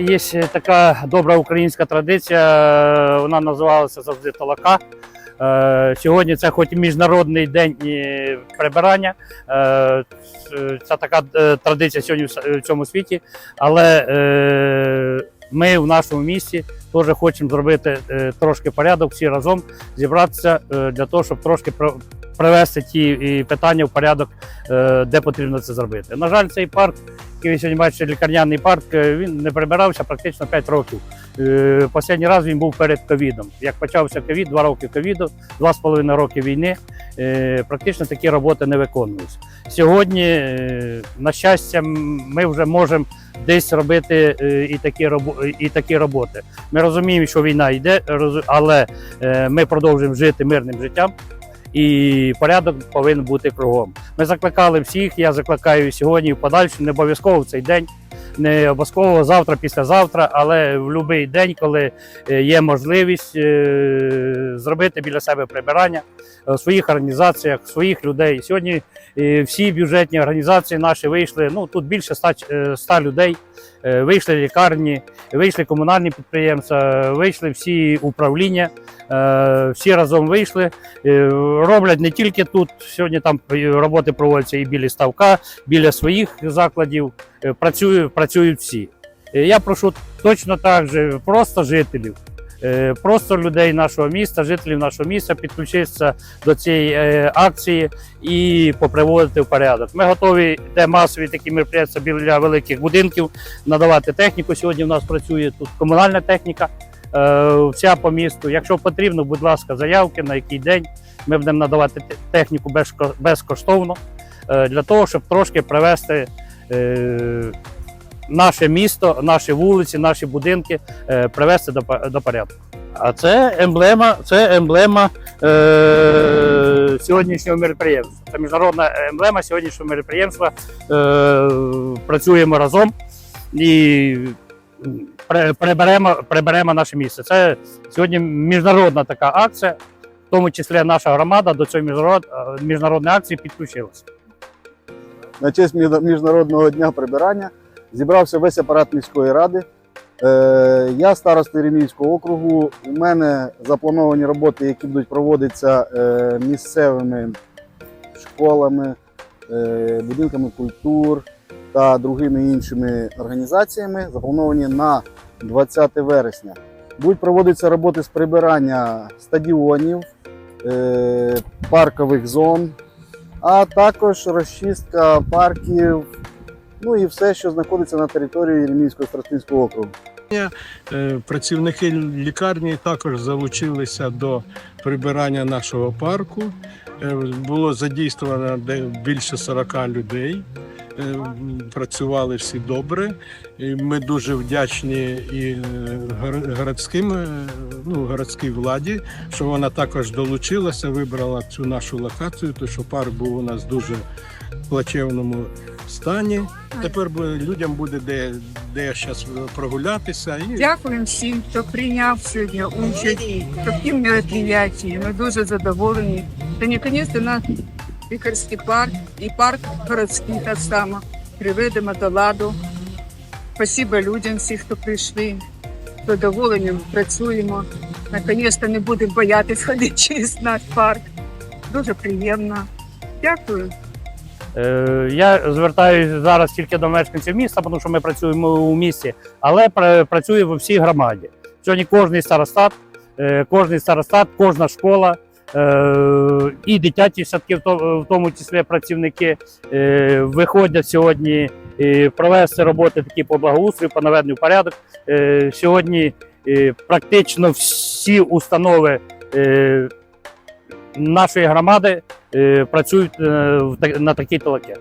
є така добра українська традиція, е, вона називалася завжди толока. Е, Сьогодні це хоч міжнародний день е, прибирання. е, Це така е, традиція сьогодні в цьому світі. Але е, ми в нашому місті теж хочемо зробити е, трошки порядок, всі разом зібратися е, для того, щоб трошки привести ті питання в порядок, е, де потрібно це зробити. На жаль, цей парк, який ви сьогодні бачите, лікарняний парк, він не прибирався практично 5 років. Е, Останній раз він був перед ковідом. Як почався ковід, 2 роки ковіду, 2,5 роки війни, е, практично такі роботи не виконувалися. Сьогодні, е, на щастя, ми вже можемо десь робити і такі, і такі роботи. Ми розуміємо, що війна йде, але ми продовжуємо жити мирним життям. І порядок повинен бути кругом. Ми закликали всіх. Я закликаю сьогодні в подальшому, не обов'язково в цей день, не обов'язково завтра, післязавтра, але в будь-який день, коли е, є можливість е, зробити біля себе прибирання е, в своїх організаціях, своїх людей. Сьогодні е, всі бюджетні організації наші вийшли. Ну тут більше 100, е, 100 людей. Е, Вийшли лікарні, вийшли комунальні підприємства, вийшли всі управління, е, всі разом вийшли. Е, Роблять не тільки тут. Сьогодні там роботи проводяться і біля ставка, біля своїх закладів. Працюють, працюють всі. Я прошу точно так же, просто жителів, просто людей нашого міста, жителів нашого міста підключитися до цієї е, акції і поприводити в порядок. Ми готові, де масові такі мероприятия біля великих будинків, надавати техніку. Сьогодні в нас працює тут комунальна техніка. е, Вся по місту. Якщо потрібно, будь ласка, заявки на який день. Ми будемо надавати техніку безкоштовно е, для того, щоб трошки привести е, наше місто, наші вулиці, наші будинки е, привести до, порядку. А це емблема, це емблема е, сьогоднішнього мероприємства. Це міжнародна емблема сьогоднішнього мероприємства. Е, працюємо разом і при- приберемо, приберемо наше місце. Це сьогодні міжнародна така акція, в тому числі наша громада до цієї е, міжнародної акції підключилася. на честь Міжнародного дня прибирання зібрався весь апарат міської ради. Е, Я староста Єремійського округу. У мене заплановані роботи, які будуть проводитися е, місцевими школами, е, будинками культур та другими іншими організаціями, заплановані на 20 вересня. Будуть проводитися роботи з прибирання стадіонів, паркових зон, а також розчистка парків, ну і все, що знаходиться на території Єремійського Старостинського округу. Е, Працівники лікарні також залучилися до прибирання нашого парку. Е, Було задійствовано більше 40 людей. Е, Працювали всі добре. Ми дуже вдячні і городським, ну, городській владі, що вона також долучилася, вибрала цю нашу локацію, тому що парк був у нас дуже плачевному стані. Тепер людям буде де, де зараз прогулятися. І Дякуємо всім, хто прийняв сьогодні участь в такому мероприятии. Ми дуже задоволені. Та наконец-то наш лікарський парк і парк городський так само приведемо до ладу. Спасибо людям, всім, хто прийшли. З задоволенням працюємо. Наконец-то не будемо боятися ходити через наш парк. Дуже приємно. Дякую. Е, Я звертаюся зараз тільки до мешканців міста, тому що ми працюємо у місті, але пра- працюю в всій громаді. Сьогодні кожний старостат, е, кожний старостат, кожна школа е, і дитячі садки, в тому числі працівники, виходять сьогодні провести роботи такі по благоустрою, по наведенню порядок. Сьогодні практично всі установи нашої громади працюють е, в та- на такій толоке.